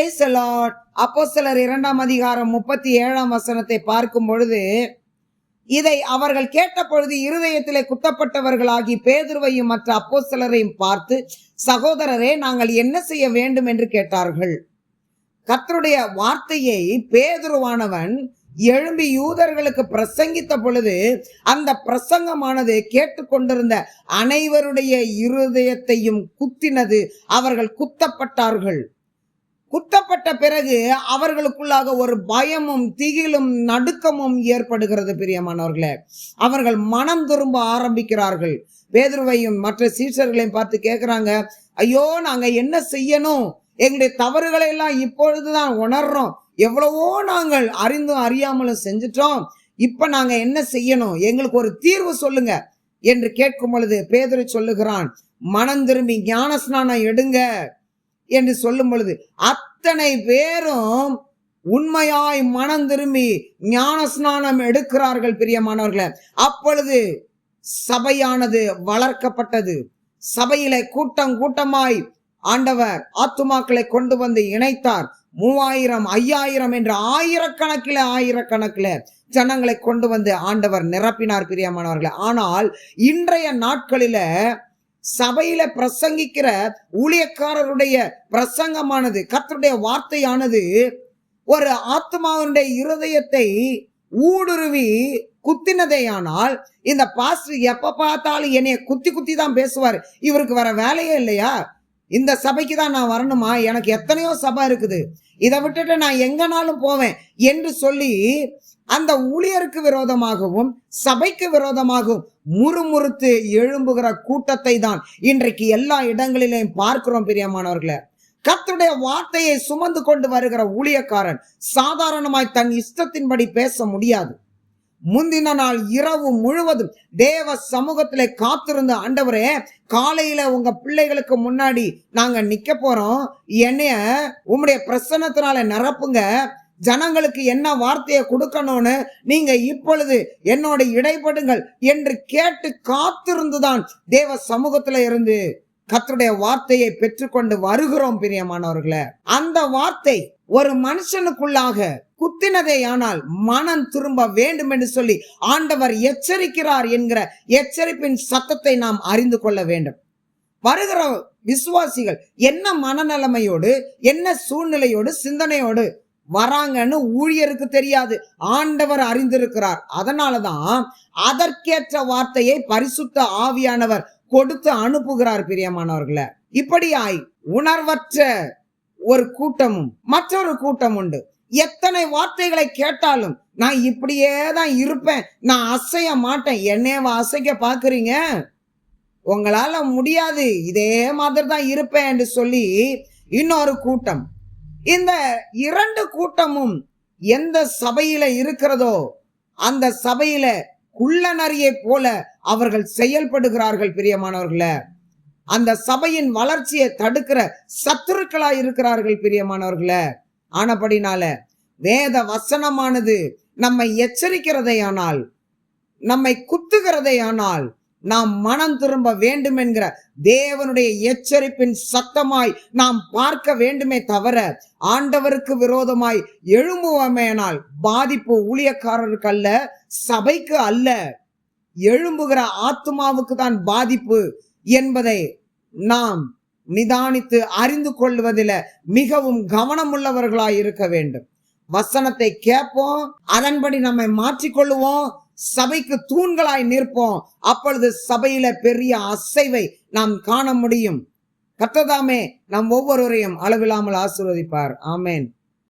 Price Lord அப்போ சிலர் இரண்டாம் அதிகாரம் முப்பத்தி ஏழாம் வசனத்தை பார்க்கும் பொழுது இதை அவர்கள் கேட்ட பொழுது இருதயத்திலே குத்தப்பட்டவர்களாகி பேதுருவையும் மற்ற அப்போஸ்தலரையும் பார்த்து சகோதரரே நாங்கள் என்ன செய்ய வேண்டும்? என்று கேட்டார்கள். கத்தருடைய வார்த்தையை பேதுருவானவன் எழும்பி யூதர்களுக்கு பிரசங்கித்த பொழுது அந்த பிரசங்கமானது கேட்டுக்கொண்டிருந்த அனைவருடைய இருதயத்தையும் குத்தினது. அவர்கள் குத்தப்பட்டார்கள். குத்தப்பட்ட பிறகு அவர்களுக்குள்ளாக ஒரு பயமும் திகிலும் நடுக்கமும் ஏற்படுகிறது பிரியமானவர்களே. அவர்கள் மனம் திரும்ப ஆரம்பிக்கிறார்கள். பேதுருவையும் மற்ற சீசர்களையும் பார்த்து கேட்குறாங்க ஐயோ நாங்கள் என்ன செய்யணும்? எங்களுடைய தவறுகளை எல்லாம் இப்பொழுதுதான் உணர்றோம். எவ்வளவோ நாங்கள் அறிந்தும் அறியாமலும் செஞ்சிட்டோம். இப்போ நாங்கள் என்ன செய்யணும்? எங்களுக்கு ஒரு தீர்வு சொல்லுங்க என்று கேட்கும் பொழுது பேதுரு சொல்லுகிறான் மனம் திரும்பி ஞான ஸ்நானம் எடுங்க. என்று சொல்லும் பொழுது அத்தனை பேரும் உண்மையாய் மனம் திரும்பி ஞான ஸ்நானம் எடுக்கிறார்கள் பிரியமானவர்களே. அப்பொழுது சபையானது வளர்க்கப்பட்டது. சபையில கூட்டம் கூட்டமாய் ஆண்டவர் ஆத்துமாக்களை கொண்டு வந்து இணைத்தார். மூவாயிரம் ஐயாயிரம் என்ற ஆயிரக்கணக்கில் ஆயிரக்கணக்கில் ஜனங்களை கொண்டு வந்து ஆண்டவர் நிரப்பினார் பிரியமானவர்களே. ஆனால் இன்றைய நாட்களில சபையில பிரசங்கிக்கிற ஊழியக்காரருடைய பிரசங்கமானது கத்தருடைய வார்த்தையானது ஒரு ஆத்மாவுடைய இருதயத்தை ஊடுருவி குத்தினதேயானால் இந்த பாஸ்டர் எப்ப பார்த்தாலும் என்னைய குத்தி குத்தி தான் பேசுவார். இவருக்கு வர வேலையே இல்லையா? இந்த சபைக்கு தான் நான் வரணுமா? எனக்கு எத்தனையோ சபை இருக்குது. இதை விட்டுட்டு நான் எங்கனாலும் போவேன் என்று சொல்லி அந்த ஊழியருக்கு விரோதமாகவும் சபைக்கு விரோதமாகவும் முறுமுறுத்து எழும்புகிற கூட்டத்தை தான் இன்றைக்கு எல்லா இடங்களிலையும் பார்க்கிறோம் பிரியமானவர்களே. கத்துடைய வார்த்தையை சுமந்து கொண்டு வருகிற ஊழியக்காரன் சாதாரணமாய் தன் இஷ்டத்தின்படி பேச முடியாது. முந்தின நாள் இரவு முழுவதும் தேவ சமூகத்திலே காத்திருந்த ஆண்டவரே காலையில உங்க பிள்ளைகளுக்கு முன்னாடி நாங்க நிக்க போறோம். என்னைய உம்முடைய பிரசன்னத்தினால நிரப்புங்க. ஜனங்களுக்கு என்ன வார்த்தையை கொடுக்கணும்னு நீங்க இப்பொழுது என்னோட இடைப்படுங்கள் என்று கேட்டு காத்திருந்துதான் தேவ சமூகத்துல இருந்து கத்தருடைய வார்த்தையை பெற்றுக்கொண்டு வருகிறோம் பிரியமானவர்களே. அந்த வார்த்தை ஒரு மனுஷனுக்குள்ளாக குத்தினதேயானால் மனம் திரும்ப வேண்டும் என்று சொல்லி ஆண்டவர் எச்சரிக்கிறார் என்கிற எச்சரிப்பின் சத்தத்தை நாம் அறிந்து கொள்ள வேண்டும். வருகிற விசுவாசிகள் என்ன மனநிலைமையோடு என்ன சூழ்நிலையோடு சிந்தனையோடு வராங்கன்னு ஊழியருக்கு தெரியாது ஆண்டவர் அறிந்திருக்கிறார். அதனாலதான் அதற்கேற்ற வார்த்தையை பரிசுத்த ஆவியானவர் கொடுத்து அனுப்புகிறார் பிரியமானவர்களை. இப்படியாய் உணர்வற்ற ஒரு கூட்டமும் மற்றொரு கூட்டம் உண்டு. எத்தனை வார்த்தைகளை கேட்டாலும் நான் இப்படியே தான் இருப்பேன். நான் அசைய மாட்டேன். என்னேவ அசைக்க பாக்குறீங்க உங்களால முடியாது. இதே மாதிரி தான் இருப்பேன் என்று சொல்லி இன்னொரு கூட்டம். இந்த இரண்டு கூட்டமும் எந்த சபையில இருக்கிறதோ அந்த சபையில குள்ளநரியை போல அவர்கள் செயல்படுகிறார்கள் பிரியமானவர்களே. அந்த சபையின் வளர்ச்சியை தடுக்கிற சத்துருக்களா இருக்கிறார்கள் பிரியமானவர்களே. ஆனபடினால வேத வசனமானது நம்மை எச்சரிக்கிறதையானால் நம்மை குத்துகிறதையானால் நாம் மனம் திரும்ப வேண்டும் என்கிற தேவனுடைய எச்சரிப்பின் சத்தமாய் நாம் பார்க்க வேண்டுமே தவிர ஆண்டவருக்கு விரோதமாய் எழும்புவோமேனால் பாதிப்பு ஊழியக்காரருக்கு அல்ல சபைக்கு அல்ல. எழும்புகிற ஆத்மாவுக்கு தான் பாதிப்பு என்பதை நாம் நிதானித்து அறிந்து கொள்வதில் மிகவும் கவனமுள்ளவர்களாய் இருக்க வேண்டும். வசனத்தை கேட்போம் அதன்படி நம்மை மாற்றிக்கொள்ளுவோம் சபைக்கு தூண்களாய் நிற்போம். அப்பொழுது சபையில பெரிய அசைவை நாம் காண முடியும். கத்ததாமே நம் ஒவ்வொருவரையும் அளவில்லாமல் ஆசிர்வதிப்பார். ஆமேன்.